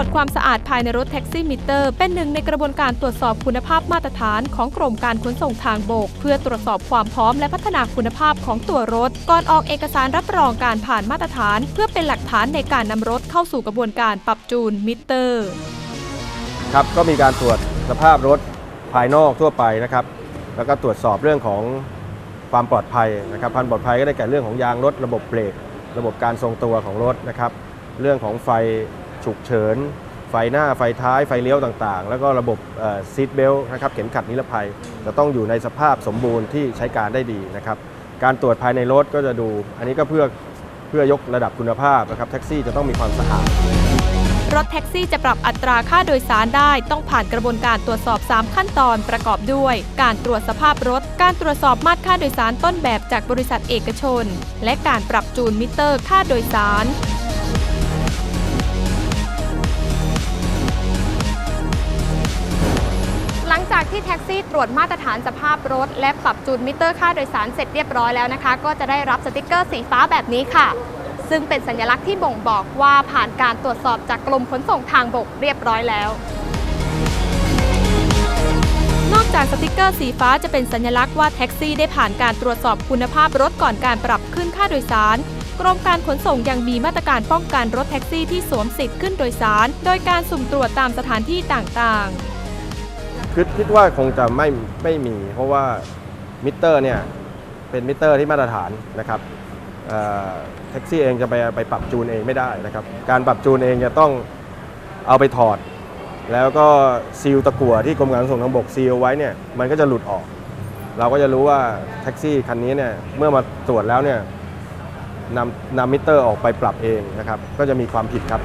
วจความสะอาดภายในรถแท็กซี่มิเตอร์ เป็นหนึ่งในกระบวนการตรวจสอบคุณภาพมาตรฐานของกรมการขนส่งทางบก เพื่อตรวจสอบความพร้อมและพัฒนาคุณภาพของตัวรถ ก่อนออกเอกสารรับรองการผ่านมาตรฐาน เพื่อเป็นหลักฐานในการนำรถเข้าสู่กระบวนการปรับจูนมิเตอร์ครับก็มีการตรวจสภาพรถภายนอกทั่วไปนะครับ แล้วก็ตรวจสอบเรื่องของความปลอดภัยนะครับความปลอดภัยก็ได้แก่เรื่องของยางรถระบบเบรกระบบการทรงตัวของรถนะครับ เรื่องของไฟ ฉุกเฉิน ไฟหน้าไฟท้ายไฟเลี้ยวต่างๆ แล้วก็ระบบซีทเบลนะครับเข็มขัดนิรภัย จะต้องอยู่ในสภาพสมบูรณ์ที่ใช้การได้ดีนะครับการตรวจภายในรถก็จะดู อันนี้ก็เพื่อเพื่อยกระดับคุณภาพนะครับแท็กซี่จะต้องมีความสะอาดรถแท็กซี่จะปรับอัตราค่าโดยสารได้ ต้องผ่านกระบวนการตรวจสอบ 3 ขั้นตอนประกอบด้วย การตรวจสภาพรถ การตรวจสอบมาตรค่าโดยสารต้นแบบจากบริษัทเอกชน และการปรับจูนมิเตอร์ค่าโดยสาร ซี่ตรวจมาตรฐานสภาพรถ และปรับจูนมิเตอร์ค่าโดยสารเสร็จเรียบร้อยแล้วนะคะ ก็จะได้รับสติกเกอร์สีฟ้าแบบนี้ค่ะ ซึ่งเป็นสัญลักษณ์ที่บ่งบอกว่าผ่านการตรวจสอบจากกรมขนส่งทางบกเรียบร้อยแล้ว นอกจากสติกเกอร์สีฟ้าจะเป็นสัญลักษณ์ว่าแท็กซี่ได้ผ่านการตรวจสอบคุณภาพรถก่อนการปรับขึ้นค่าโดยสารกรมการขนส่งยังมีมาตรการป้องกันรถแท็กซี่ที่สวมสิทธิ์ขึ้นโดยสาร โดยการสุ่มตรวจตามสถานที่ต่างๆ คิดคิดว่าคงจะไม่ไม่มี เพราะว่ามิเตอร์เนี่ยเป็นมิเตอร์ที่มาตรฐานนะครับแท็กซี่เองจะไปไปปรับจูนเองไม่ได้นะครับ การปรับจูนเองจะต้องเอาไปถอด แล้วก็ซีลตะกั่วที่กรมการขนส่งทางบกซีลไว้เนี่ยมันก็จะหลุดออก เราก็จะรู้ว่าแท็กซี่คันนี้เนี่ยเมื่อมาตรวจแล้วเนี่ยนำนำมิเตอร์ออกไปปรับเองนะครับ ก็จะมีความผิดครับ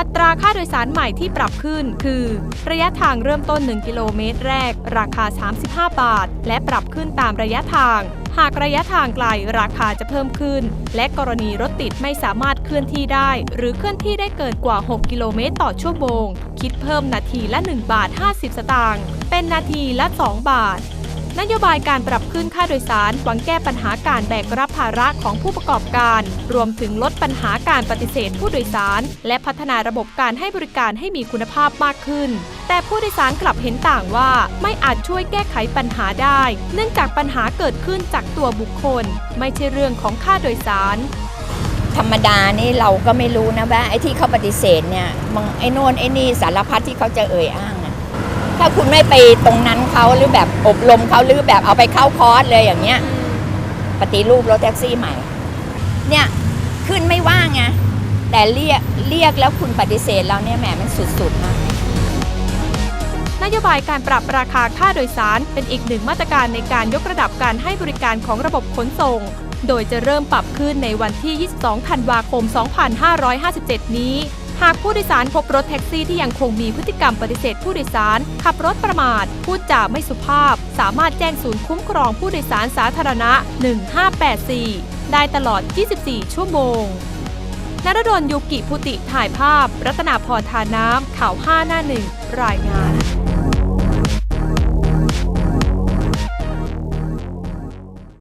อัตราค่าโดยสารใหม่ที่ปรับขึ้น คือ ระยะทางเริ่มต้น 1 กิโลเมตรแรก ราคา 35 บาท และปรับขึ้นตามระยะทาง หากระยะทางไกลราคาจะเพิ่มขึ้น และกรณีรถติดไม่สามารถเคลื่อนที่ได้ หรือเคลื่อนที่ได้เกินกว่า 6 กิโลเมตรต่อชั่วโมง คิดเพิ่มนาทีละ 1 บาท 50 สตางค์เป็นนาทีละ 2 บาท นโยบายการปรับขึ้นค่าโดยสารหวังแก้ปัญหาการแบกรับภาระของผู้ประกอบการ รวมถึงลดปัญหาการปฏิเสธผู้โดยสาร และพัฒนาระบบการให้บริการให้มีคุณภาพมากขึ้น แต่ผู้โดยสารกลับเห็นต่างว่าไม่อาจช่วยแก้ไขปัญหาได้ เนื่องจากปัญหาเกิดขึ้นจากตัวบุคคล ไม่ใช่เรื่องของค่าโดยสารธรรมดานี่เราก็ไม่รู้นะว่าไอ้ที่เขาปฏิเสธเนี่ยมันไอ้โน่นไอ้นี่สารพัดที่เขาจะเอ่ยอ้าง ถ้าคุณไม่ไปตรงนั้นเขาหรือแบบอบรมเขาหรือแบบเอาไปเข้าคอร์สเลยอย่างเงี้ย ปฏิรูปรถแท็กซี่ใหม่ เนี่ยขึ้นไม่ว่างไงแต่เรียกเรียกแล้วคุณปฏิเสธเราเนี่ยแหมมันสุดๆนะนโยบายการปรับราคาค่าโดยสารเป็นอีกหนึ่งมาตรการในการยกระดับการให้บริการของระบบขนส่ง โดยจะเริ่มปรับขึ้นในวันที่ 22 ธันวาคม 2557 นี้ หากผู้โดยสารพบรถแท็กซี่ที่ยังคงมีพฤติกรรมปฏิเสธผู้โดยสาร ขับรถประมาท พูดจาไม่สุภาพ สามารถแจ้งศูนย์คุ้มครองผู้โดยสารสาธารณะ 1584 ได้ตลอด 24 ชั่วโมงนรดลยุกิพุติถ่ายภาพ รัตนาพรทาน้ำข่าว5หน้าหนึ่งรายงาน